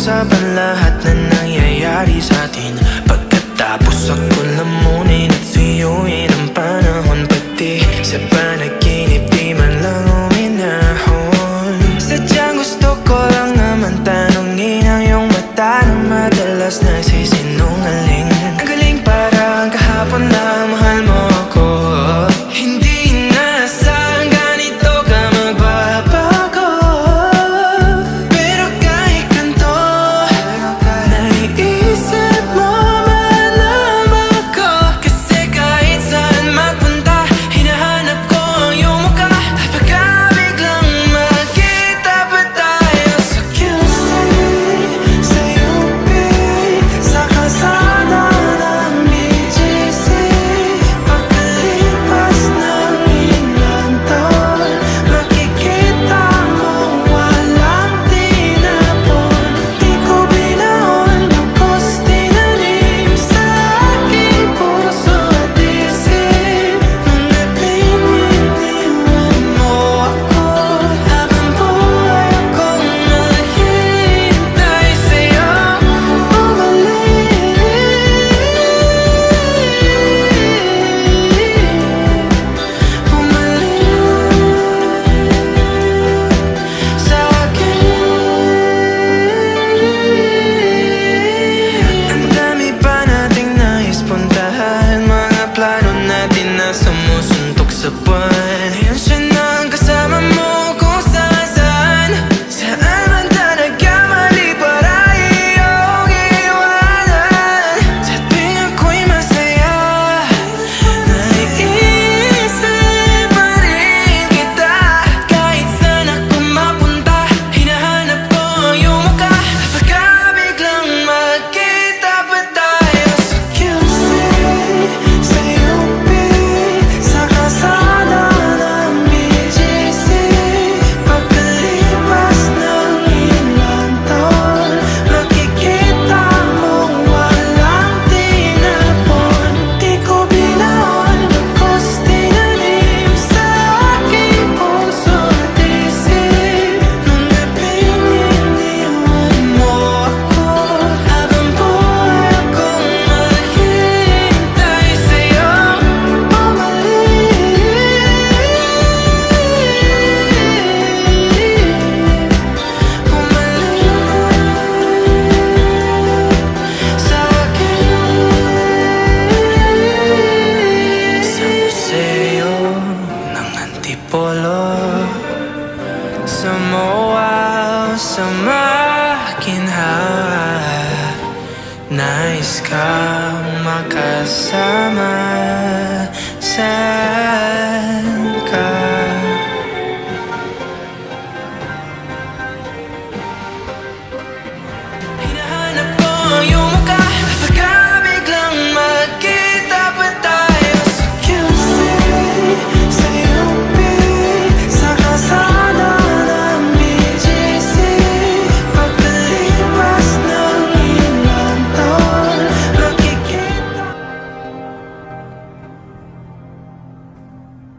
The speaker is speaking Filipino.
Pag-usapan lahat na nangyayari sa atin. 关 Sa moa, sa makinhawa Nais ka makasama Saan ka?